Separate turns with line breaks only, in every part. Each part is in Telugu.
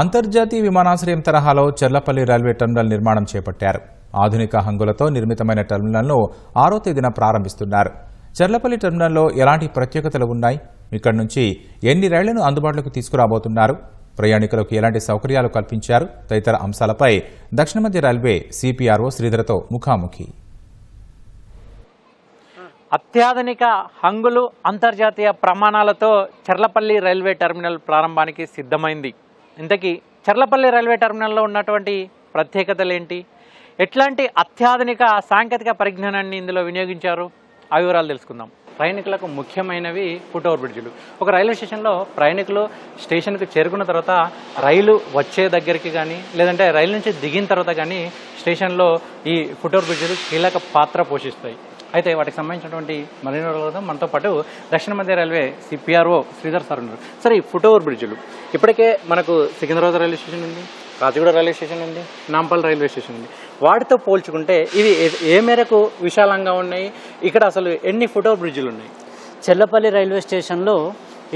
అంతర్జాతీయ విమానాశ్రయం తరహాలో చెర్లపల్లి రైల్వే టెర్మినల్ నిర్మాణం చేపట్టారు ఆధునిక హంగులతో నిర్మితమైన టెర్మినల్ను ఆరో తేదీన ప్రారంభిస్తున్నారు చెర్లపల్లి టెర్మినల్లో ఎలాంటి ప్రత్యేకతలు ఉన్నాయి ఇక్కడి నుంచి ఎన్ని రైళ్లను అందుబాటులోకి తీసుకురాబోతున్నారు ప్రయాణికులకు ఎలాంటి సౌకర్యాలు కల్పించారు తదితర అంశాలపై దక్షిణ మధ్య రైల్వే సిపిఆర్ఓ శ్రీధరతో ముఖాముఖి
అత్యాధునిక హంగులు అంతర్జాతీయ ప్రమాణాలతో చెర్లపల్లి రైల్వే టెర్మినల్ ప్రారంభానికి సిద్ధమైంది ఇంతకీ చర్లపల్లి రైల్వే టెర్మినల్లో ఉన్నటువంటి ప్రత్యేకతలు ఏంటి ఎట్లాంటి అత్యాధునిక సాంకేతిక పరిజ్ఞానాన్ని ఇందులో వినియోగించారు ఆ వివరాలు తెలుసుకుందాం
ప్రయాణికులకు ముఖ్యమైనవి ఫుట్ ఓవర్ బ్రిడ్జ్లు ఒక రైల్వే స్టేషన్లో ప్రయాణికులు స్టేషన్కు చేరుకున్న తర్వాత రైలు వచ్చే దగ్గరికి కానీ లేదంటే రైలు నుంచి దిగిన తర్వాత కానీ స్టేషన్లో ఈ ఫుట్ ఓవర్ బ్రిడ్జ్లు కీలక పాత్ర పోషిస్తాయి అయితే వాటికి సంబంధించినటువంటి మరిన్ని మనతో పాటు దక్షిణ మధ్య రైల్వే సిపిఆర్ఓ శ్రీధర్ సార్ ఉన్నారు సరే ఈ ఫుట్ ఓవర్ బ్రిడ్జ్లు ఇప్పటికే మనకు సికింద్రాబాద్ రైల్వే స్టేషన్ ఉంది రాజగూడ రైల్వే స్టేషన్ ఉంది నాంపల్ రైల్వే స్టేషన్ ఉంది వాటితో పోల్చుకుంటే ఇవి ఏ మేరకు విశాలంగా ఉన్నాయి ఇక్కడ అసలు ఎన్ని ఫుట్ ఓవర్ బ్రిడ్జ్లు ఉన్నాయి
చెల్లపల్లి రైల్వే స్టేషన్లో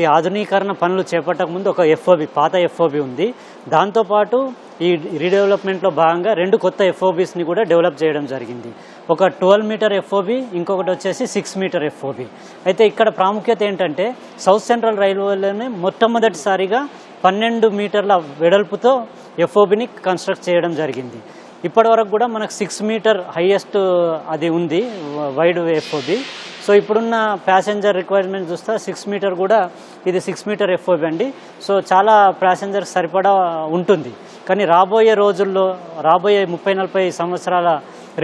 ఈ ఆధునీకరణ పనులు చేపట్టక ముందు ఒక ఎఫ్ఓబి పాత ఎఫ్ఓబి ఉంది దాంతోపాటు ఈ రీడెవలప్మెంట్లో భాగంగా రెండు కొత్త ఎఫ్ఓబీస్ని కూడా డెవలప్ చేయడం జరిగింది ఒక ట్వెల్వ్ మీటర్ ఎఫ్ఓబి ఇంకొకటి వచ్చేసి సిక్స్ మీటర్ ఎఫ్ఓబి అయితే ఇక్కడ ప్రాముఖ్యత ఏంటంటే సౌత్ సెంట్రల్ రైల్వేలోనే మొట్టమొదటిసారిగా పన్నెండు మీటర్ల వెడల్పుతో ఎఫ్ఓబిని కన్స్ట్రక్ట్ చేయడం జరిగింది ఇప్పటి వరకు కూడా మనకు సిక్స్ మీటర్ హైయెస్ట్ అది ఉంది వైడ్ ఎఫ్ఓబి సో ఇప్పుడున్న ప్యాసింజర్ రిక్వైర్మెంట్ చూస్తే సిక్స్ మీటర్ కూడా ఇది సిక్స్ మీటర్ ఎఫ్ఓబి అండి సో చాలా ప్యాసెంజర్ సరిపడా ఉంటుంది కానీ రాబోయే రోజుల్లో రాబోయే ముప్పై నలభై సంవత్సరాల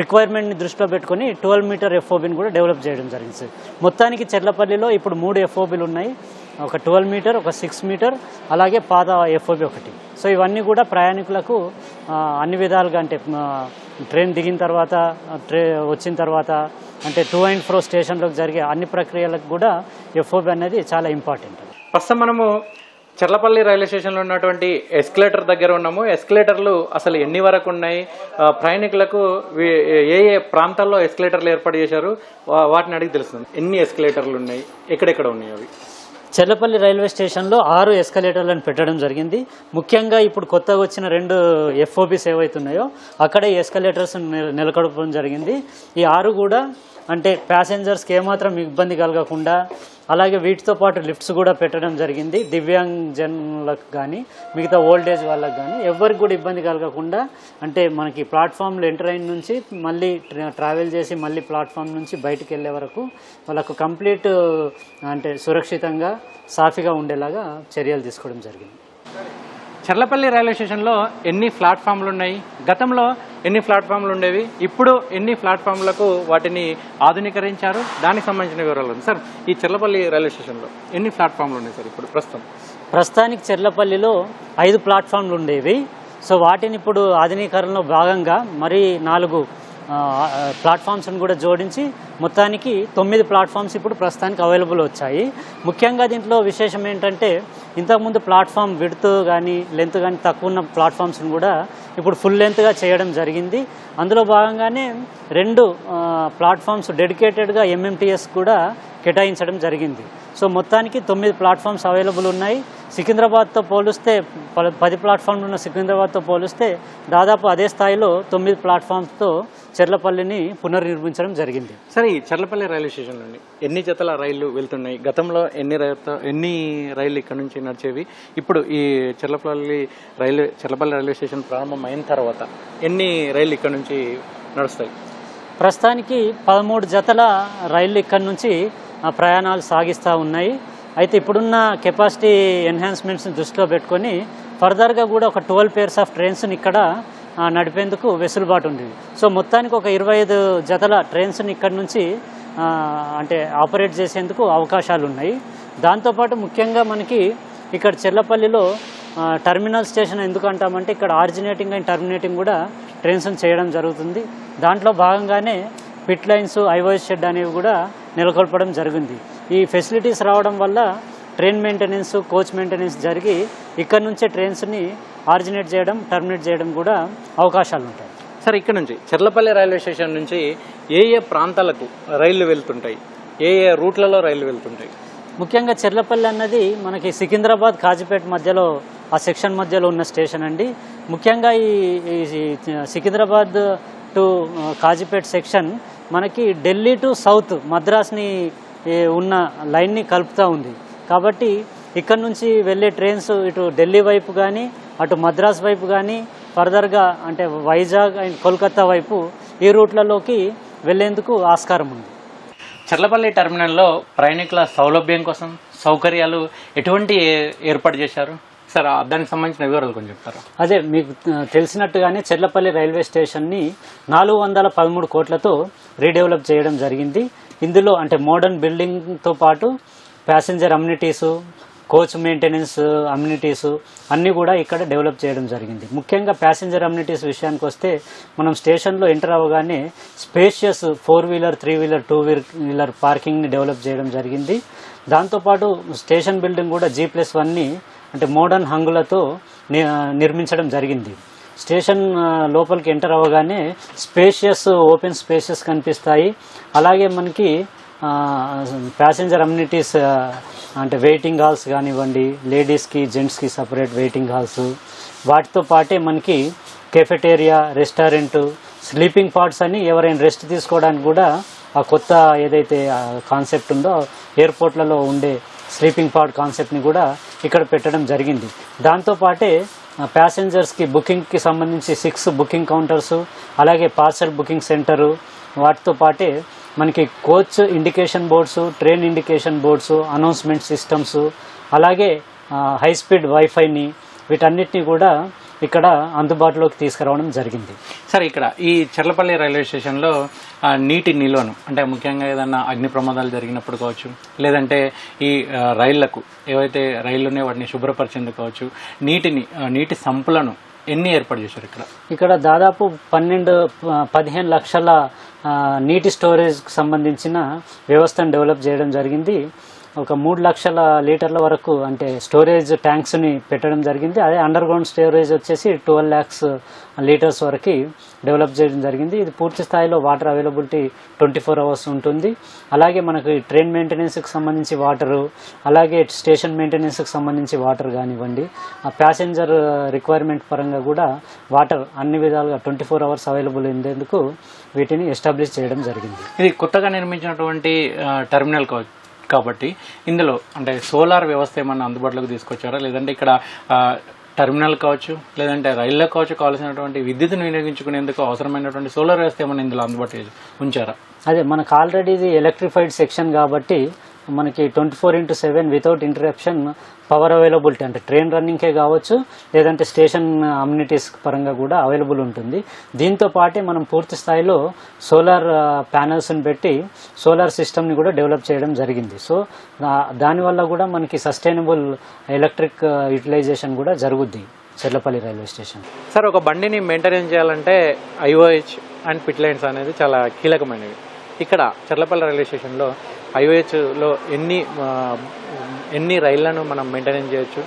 రిక్వైర్మెంట్ని దృష్టిలో పెట్టుకుని ట్వెల్వ్ మీటర్ ఎఫ్ఓబిని కూడా డెవలప్ చేయడం జరిగింది సార్ మొత్తానికి చెర్లపల్లిలో ఇప్పుడు మూడు ఎఫ్ఓబీలు ఉన్నాయి ఒక ట్వెల్వ్ మీటర్ ఒక సిక్స్ మీటర్ అలాగే పాద ఎఫ్ఓబి ఒకటి సో ఇవన్నీ కూడా ప్రయాణికులకు అన్ని విధాలుగా అంటే ట్రైన్ దిగిన తర్వాత ట్రే వచ్చిన తర్వాత అంటే టూ అండ్ ఫ్రో స్టేషన్లోకి జరిగే అన్ని ప్రక్రియలకు కూడా ఎఫ్ఓబి అనేది చాలా ఇంపార్టెంట్
ప్రస్తుతం మనము చర్లపల్లి రైల్వే స్టేషన్లో ఉన్నటువంటి ఎస్కలేటర్ దగ్గర ఉన్నాము ఎస్కలేటర్లు అసలు ఎన్ని వరకు ఉన్నాయి ప్రయాణికులకు ఏ ఏ ప్రాంతాల్లో ఎస్కలేటర్లు ఏర్పాటు చేశారు వాటిని అడిగి తెలుస్తుంది ఎన్ని ఎస్కలేటర్లు ఉన్నాయి ఎక్కడెక్కడ ఉన్నాయి అవి
చెల్లపల్లి రైల్వే స్టేషన్లో ఆరు ఎస్కలేటర్లను పెట్టడం జరిగింది ముఖ్యంగా ఇప్పుడు కొత్తగా వచ్చిన రెండు ఎఫ్ఓబీస్ ఏవైతున్నాయో అక్కడే ఎస్కలేటర్స్ నిలకడపడం జరిగింది ఈ ఆరు కూడా అంటే ప్యాసింజర్స్కి ఏమాత్రం ఇబ్బంది కలగకుండా అలాగే వీటితో పాటు లిఫ్ట్స్ కూడా పెట్టడం జరిగింది దివ్యాంగజనులకు కానీ మిగతా ఓల్డ్ ఏజ్ కానీ ఎవరికి కూడా ఇబ్బంది కలగకుండా అంటే మనకి ప్లాట్ఫామ్లు ఎంటర్ అయిన నుంచి మళ్ళీ ట్రావెల్ చేసి మళ్ళీ ప్లాట్ఫామ్ నుంచి బయటకు వెళ్ళే వరకు వాళ్ళకు కంప్లీట్ అంటే సురక్షితంగా సాఫీగా ఉండేలాగా చర్యలు తీసుకోవడం జరిగింది
చర్లపల్లి రైల్వే స్టేషన్లో ఎన్ని ప్లాట్ఫామ్లు ఉన్నాయి గతంలో ఎన్ని ప్లాట్ఫామ్లు ఉండేవి ఇప్పుడు ఎన్ని ప్లాట్ఫామ్లకు వాటిని ఆధునీకరించారు దానికి సంబంధించిన వివరాలు ఉంది సార్ ఈ చర్లపల్లి రైల్వే స్టేషన్లో ఎన్ని ప్లాట్ఫామ్లు ఉన్నాయి సార్ ఇప్పుడు ప్రస్తుతం
ప్రస్తుతానికి చర్లపల్లిలో ఐదు ప్లాట్ఫామ్లు ఉండేవి సో వాటిని ఇప్పుడు ఆధునీకరణలో భాగంగా మరి నాలుగు ప్లాట్ఫామ్స్ని కూడా జోడించి మొత్తానికి తొమ్మిది ప్లాట్ఫామ్స్ ఇప్పుడు ప్రస్తుతానికి అవైలబుల్ వచ్చాయి ముఖ్యంగా దీంట్లో విశేషం ఏంటంటే ఇంతకుముందు ప్లాట్ఫామ్ విడుతూ కానీ లెంత్ కానీ తక్కువ ఉన్న ప్లాట్ఫామ్స్ను కూడా ఇప్పుడు ఫుల్ లెంత్గా చేయడం జరిగింది అందులో భాగంగానే రెండు ప్లాట్ఫామ్స్ డెడికేటెడ్గా ఎంఎంటిఎస్ కూడా కేటాయించడం జరిగింది సో మొత్తానికి తొమ్మిది ప్లాట్ఫామ్స్ అవైలబుల్ ఉన్నాయి సికింద్రాబాద్తో పోలిస్తే పది ప్లాట్ఫామ్లు ఉన్న సికింద్రాబాద్తో పోలిస్తే దాదాపు అదే స్థాయిలో తొమ్మిది ప్లాట్ఫామ్స్తో చెర్లపల్లిని పునర్నిర్మించడం జరిగింది
సరే ఈ చెర్లపల్లి రైల్వే స్టేషన్ నుండి ఎన్ని జతల రైళ్లు వెళ్తున్నాయి గతంలో ఎన్ని ఎన్ని రైళ్లు ఇక్కడ నుంచి నడిచేవి ఇప్పుడు ఈ Cherlapalli railway Cherlapalli railway station ప్రారంభం అయిన తర్వాత ఎన్ని రైళ్లు ఇక్కడ నుంచి నడుస్తాయి
ప్రస్తుతానికి పదమూడు జతల రైళ్లు ఇక్కడ నుంచి ప్రయాణాలు సాగిస్తూ ఉన్నాయి అయితే ఇప్పుడున్న కెపాసిటీ ఎన్హాన్స్మెంట్స్ని దృష్టిలో పెట్టుకొని ఫర్దర్గా కూడా ఒక ట్వెల్వ్ పేర్స్ ఆఫ్ ట్రైన్స్ని ఇక్కడ నడిపేందుకు వెసులుబాటు ఉంది సో మొత్తానికి ఒక ఇరవై ఐదు జతల ట్రైన్స్ని ఇక్కడ నుంచి అంటే ఆపరేట్ చేసేందుకు అవకాశాలు ఉన్నాయి దాంతోపాటు ముఖ్యంగా మనకి ఇక్కడ చెల్లపల్లిలో టర్మినల్ స్టేషన్ ఎందుకు అంటామంటే ఇక్కడ ఆరిజినేటింగ్ అండ్ టర్మినేటింగ్ కూడా ట్రైన్స్ చేయడం జరుగుతుంది దాంట్లో భాగంగానే పిట్ లైన్స్ ఐవోస్ షెడ్ అనేవి కూడా నెలకొల్పడం జరిగింది ఈ ఫెసిలిటీస్ రావడం వల్ల ట్రైన్ మెయింటెనెన్స్ కోచ్ మెయింటెనెన్స్ జరిగి ఇక్కడ నుంచే ట్రైన్స్ని ఆరిజినేట్ చేయడం టర్మినేట్ చేయడం కూడా అవకాశాలు ఉంటాయి
సార్ ఇక్కడ నుంచి చర్లపల్లి రైల్వే స్టేషన్ నుంచి ఏ ఏ ప్రాంతాలకు రైళ్లు వెళ్తుంటాయి ఏ ఏ రూట్లలో రైళ్లు వెళ్తుంటాయి
ముఖ్యంగా చర్లపల్లి అన్నది మనకి సికింద్రాబాద్ కాజీపేట మధ్యలో ఆ సెక్షన్ మధ్యలో ఉన్న స్టేషన్ అండి ముఖ్యంగా ఈ సికింద్రాబాద్ టు కాజీపేట సెక్షన్ మనకి ఢిల్లీ టు సౌత్ మద్రాస్ని ఉన్న లైన్ని కలుపుతూ ఉంది కాబట్టి ఇక్కడ నుంచి వెళ్ళే ట్రైన్స్ ఇటు ఢిల్లీ వైపు కానీ అటు మద్రాస్ వైపు కానీ ఫర్దర్గా అంటే వైజాగ్ అండ్ కోల్కతా వైపు ఈ రూట్లలోకి వెళ్లేందుకు ఆస్కారం ఉంది
చర్లపల్లి టెర్మినల్లో ప్రయాణికుల సౌలభ్యం కోసం సౌకర్యాలు ఎటువంటి ఏర్పాటు చేశారు సార్ దానికి సంబంధించిన వివరాలు కొంచెం చెప్తారు
అదే మీకు తెలిసినట్టుగానే చెర్లపల్లి రైల్వే స్టేషన్ని నాలుగు వందల పదమూడు కోట్లతో రీడెవలప్ చేయడం జరిగింది ఇందులో అంటే మోడర్న్ బిల్డింగ్తో పాటు passenger amenities coach maintenance amenities అన్నీ కూడా ఇక్కడ డెవలప్ చేయడం జరిగింది ముఖ్యంగా ప్యాసింజర్ అమ్యూనిటీస్ విషయానికి వస్తే మనం స్టేషన్లో ఎంటర్ అవ్వగానే spacious four wheeler three wheeler two wheeler పార్కింగ్ని డెవలప్ చేయడం జరిగింది దాంతోపాటు స్టేషన్ బిల్డింగ్ కూడా జీ ప్లస్ వన్ని అంటే మోడర్న్ హంగులతో నిర్మించడం జరిగింది స్టేషన్ లోపలికి ఎంటర్ అవ్వగానే స్పేషియస్ ఓపెన్ స్పేషియస్ కనిపిస్తాయి అలాగే మనకి ప్యాసింజర్ అమ్యూనిటీస్ అంటే వెయిటింగ్ హాల్స్ కానివ్వండి లేడీస్కి జెంట్స్కి సపరేట్ వెయిటింగ్ హాల్స్ వాటితో పాటే మనకి కెఫెటేరియా రెస్టారెంట్ స్లీపింగ్ పార్ట్స్ అని ఎవరైనా రెస్ట్ తీసుకోవడానికి కూడా ఆ కొత్త ఏదైతే కాన్సెప్ట్ ఉందో ఎయిర్పోర్ట్లలో ఉండే స్లీపింగ్ పార్ట్ కాన్సెప్ట్ని కూడా ఇక్కడ పెట్టడం జరిగింది దాంతోపాటే ప్యాసింజర్స్కి బుకింగ్కి సంబంధించి సిక్స్ బుకింగ్ కౌంటర్స్ అలాగే పార్సల్ బుకింగ్ సెంటరు వాటితో పాటే మనకి coach indication boards train indication boards announcement systems అలాగే హై స్పీడ్ వైఫైని వీటన్నిటిని కూడా ఇక్కడ అందుబాటులోకి తీసుకురావడం జరిగింది
సార్ ఇక్కడ ఈ చర్లపల్లి రైల్వే స్టేషన్లో నీటి నిల్వను అంటే ముఖ్యంగా ఏదన్నా అగ్ని ప్రమాదాలు జరిగినప్పుడు కావచ్చు లేదంటే ఈ రైళ్లకు ఏవైతే ఉన్నాయో వాటిని శుభ్రపరిచేందుకు కావచ్చు నీటిని నీటి సంపులను ఎన్ని ఏర్పాటు చేశారు ఇక్కడ
ఇక్కడ దాదాపు పన్నెండు పదిహేను లక్షల నీటి స్టోరేజ్కి సంబంధించిన వ్యవస్థను డెవలప్ చేయడం జరిగింది ఒక మూడు లక్షల లీటర్ల వరకు అంటే స్టోరేజ్ ట్యాంక్స్ని పెట్టడం జరిగింది అదే అండర్ గ్రౌండ్ స్టోరేజ్ వచ్చేసి ట్వెల్వ్ ల్యాక్స్ లీటర్స్ వరకు డెవలప్ చేయడం జరిగింది ఇది పూర్తి స్థాయిలో water availability twenty four hours ఉంటుంది అలాగే మనకి ట్రైన్ మెయింటెనెన్స్కి సంబంధించి వాటరు అలాగే స్టేషన్ మెయింటెనెన్స్కి సంబంధించి వాటర్ కానివ్వండి ఆ ప్యాసింజర్ రిక్వైర్మెంట్ పరంగా కూడా వాటర్ అన్ని విధాలుగా ట్వంటీ ఫోర్ అవర్స్ అవైలబుల్ అయ్యేందుకు వీటిని ఎస్టాబ్లిష్ చేయడం జరిగింది
ఇది కొత్తగా నిర్మించినటువంటి టెర్మినల్ కావచ్చు కాబట్టి ఇందులో అంటే సోలార్ వ్యవస్థ ఏమన్నా అందుబాటులోకి తీసుకొచ్చారా లేదంటే ఇక్కడ టెర్మినల్ కావచ్చు లేదంటే రైల్లో కావచ్చు కావాల్సినటువంటి విద్యుత్ను వినియోగించుకునేందుకు అవసరమైనటువంటి సోలార్ వ్యవస్థ ఏమైనా ఇందులో అందుబాటులో ఉంచారా
అదే మనకు ఆల్రెడీ ఇది ఎలక్ట్రిఫైడ్ సెక్షన్ కాబట్టి మనకి twenty four into seven without interruption power available అంటే ట్రైన్ రన్నింగ్కే కావచ్చు లేదంటే స్టేషన్ అమ్యూనిటీస్ పరంగా కూడా అవైలబుల్ ఉంటుంది దీంతో పాటే మనం పూర్తి స్థాయిలో సోలార్ ప్యానల్స్ని uh, పెట్టి సోలార్ సిస్టమ్ని కూడా డెవలప్ చేయడం జరిగింది సో దానివల్ల కూడా మనకి సస్టైనబుల్ ఎలక్ట్రిక్ యూటిలైజేషన్ కూడా జరుగుద్ది చెర్లపల్లి రైల్వే స్టేషన్
సార్ ఒక బండిని మెయింటైన్ చేయాలంటే ఐఓహెచ్ అండ్ పిట్ లైన్స్ అనేది చాలా కీలకమైనవి ఇక్కడ చెర్లపల్లి రైల్వే స్టేషన్లో ఐఓహెచ్లో ఎన్ని ఎన్ని రైళ్లను మనం మెయింటెనెన్స్ చేయొచ్చు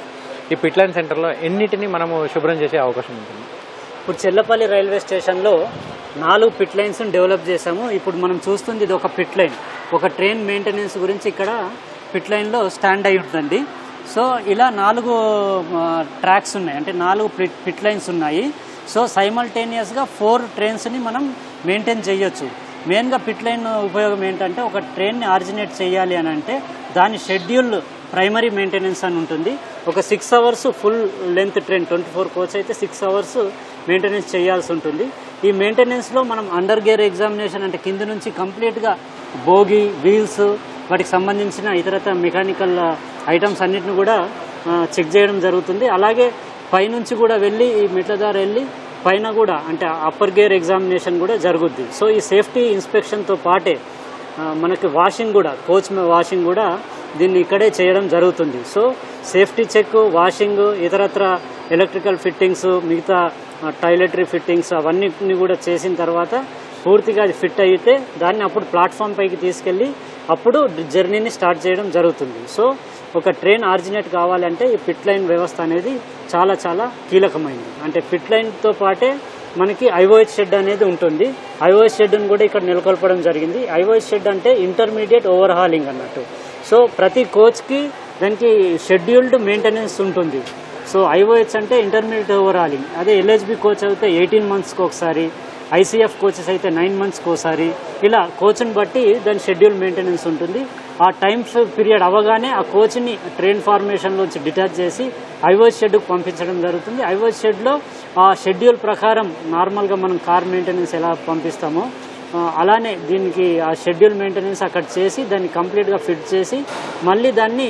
ఈ పిట్లైన్ సెంటర్లో ఎన్నిటిని మనము శుభ్రం చేసే అవకాశం ఉంటుంది
ఇప్పుడు చెల్లపల్లి రైల్వే స్టేషన్లో నాలుగు పిట్ లైన్స్ డెవలప్ చేశాము ఇప్పుడు మనం చూస్తుంది ఇది ఒక పిట్ లైన్ ఒక ట్రైన్ మెయింటెనెన్స్ గురించి ఇక్కడ పిట్ లైన్లో స్టాండ్ అయి ఉంటుంది సో ఇలా నాలుగు ట్రాక్స్ ఉన్నాయి అంటే నాలుగు పిట్ లైన్స్ ఉన్నాయి సో సైమల్టేనియస్గా ఫోర్ ట్రైన్స్ని మనం మెయింటైన్ చేయొచ్చు మెయిన్గా పిట్ లైన్ ఉపయోగం ఏంటంటే ఒక ట్రైన్ని ఆరిజినేట్ చేయాలి అని అంటే దాని షెడ్యూల్ ప్రైమరీ మెయింటెనెన్స్ అని ఉంటుంది ఒక six hours full length train twenty four coach అయితే సిక్స్ అవర్స్ మెయింటెనెన్స్ చేయాల్సి ఉంటుంది ఈ మెయింటెనెన్స్లో మనం అండర్ గేర్ ఎగ్జామినేషన్ అంటే కింద నుంచి కంప్లీట్గా బోగి వీల్స్ వాటికి సంబంధించిన ఇతరత మెకానికల్ ఐటమ్స్ అన్నిటిని కూడా చెక్ చేయడం జరుగుతుంది అలాగే పైనుంచి కూడా వెళ్ళి ఈ మెట్ల దారి వెళ్ళి పైన కూడా అంటే అప్పర్ గేర్ ఎగ్జామినేషన్ కూడా జరుగుద్ది సో ఈ సేఫ్టీ ఇన్స్పెక్షన్తో పాటే మనకి వాషింగ్ కూడా కోచ్ వాషింగ్ కూడా దీన్ని ఇక్కడే చేయడం జరుగుతుంది సో సేఫ్టీ చెక్ వాషింగ్ ఇతరత్ర ఎలక్ట్రికల్ ఫిట్టింగ్స్ మిగతా టాయిలెటరీ ఫిట్టింగ్స్ అవన్నీ కూడా చేసిన తర్వాత పూర్తిగా అది ఫిట్ అయితే దాన్ని అప్పుడు ప్లాట్ఫామ్ పైకి తీసుకెళ్ళి అప్పుడు జర్నీని స్టార్ట్ చేయడం జరుగుతుంది సో ఒక ట్రైన్ ఆరిజినేట్ కావాలంటే ఈ పిట్ లైన్ వ్యవస్థ అనేది చాలా చాలా కీలకమైంది అంటే పిట్ లైన్తో పాటే మనకి ఐఓఎస్ షెడ్ అనేది ఉంటుంది ఐఓఎస్ షెడ్ను కూడా ఇక్కడ నెలకొల్పడం జరిగింది ఐఓఎస్ షెడ్ అంటే ఇంటర్మీడియట్ ఓవర్హాలింగ్ అన్నట్టు సో ప్రతి కోచ్కి దానికి షెడ్యూల్డ్ మెయింటెనెన్స్ ఉంటుంది సో ఐఓహెచ్ అంటే ఇంటర్మీడియట్ ఓవరాలింగ్ అదే ఎల్హెచ్బి కోచ్ అయితే ఎయిటీన్ మంత్స్కి ఒకసారి ఐసీఎఫ్ కోచెస్ అయితే నైన్ మంత్స్కి ఒకసారి ఇలా కోచ్ని బట్టి దాని షెడ్యూల్ మెయింటెనెన్స్ ఉంటుంది ఆ టైం పీరియడ్ అవ్వగానే ఆ కోచ్ని ట్రైన్ ఫార్మేషన్లోంచి డిటాచ్ చేసి ఐవోస్ షెడ్కి పంపించడం జరుగుతుంది ఐవోస్ షెడ్లో ఆ షెడ్యూల్ ప్రకారం నార్మల్గా మనం కార్ మెయింటెనెన్స్ ఎలా పంపిస్తామో అలానే దీనికి ఆ షెడ్యూల్ మెయింటెనెన్స్ అక్కడ చేసి దాన్ని కంప్లీట్గా ఫిట్ చేసి మళ్ళీ దాన్ని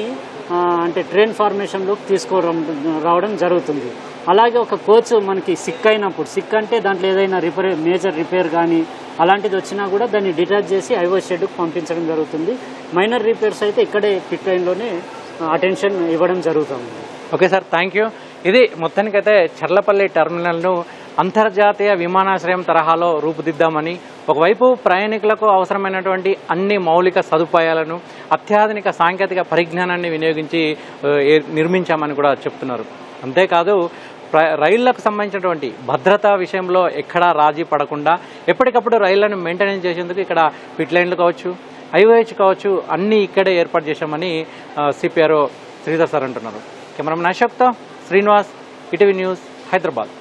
అంటే ట్రైన్ ఫార్మేషన్లోకి తీసుకోవడం రావడం జరుగుతుంది అలాగే ఒక కోచ్ మనకి సిక్ అయినప్పుడు సిక్ అంటే దాంట్లో ఏదైనా రిపేర్ మేజర్ రిపేర్ కానీ అలాంటిది వచ్చినా కూడా దాన్ని డిటాచ్ చేసి ఐవో షెడ్కు పంపించడం జరుగుతుంది మైనర్ రిపేర్స్ అయితే ఇక్కడే పిక్ లైన్లోనే అటెన్షన్ ఇవ్వడం జరుగుతుంది
ఓకే సార్ థ్యాంక్ యూ ఇది మొత్తానికైతే చర్లపల్లి టెర్మినల్ను అంతర్జాతీయ విమానాశ్రయం తరహాలో రూపుదిద్దామని ఒకవైపు ప్రయాణికులకు అవసరమైనటువంటి అన్ని మౌలిక సదుపాయాలను అత్యాధునిక సాంకేతిక పరిజ్ఞానాన్ని వినియోగించి నిర్మించామని కూడా చెప్తున్నారు అంతేకాదు రైళ్లకు సంబంధించినటువంటి భద్రత విషయంలో ఎక్కడా రాజీ పడకుండా ఎప్పటికప్పుడు రైళ్లను మెయింటెనెన్స్ చేసేందుకు ఇక్కడ పిట్ లైన్లు కావచ్చు హైవేస్ కావచ్చు అన్నీ ఇక్కడే ఏర్పాటు చేశామని సిపిఆర్ఓ శ్రీధర్ సార్ అంటున్నారు కెమెరామెన్ అశోక్తో శ్రీనివాస్ ఇటీవీ న్యూస్ హైదరాబాద్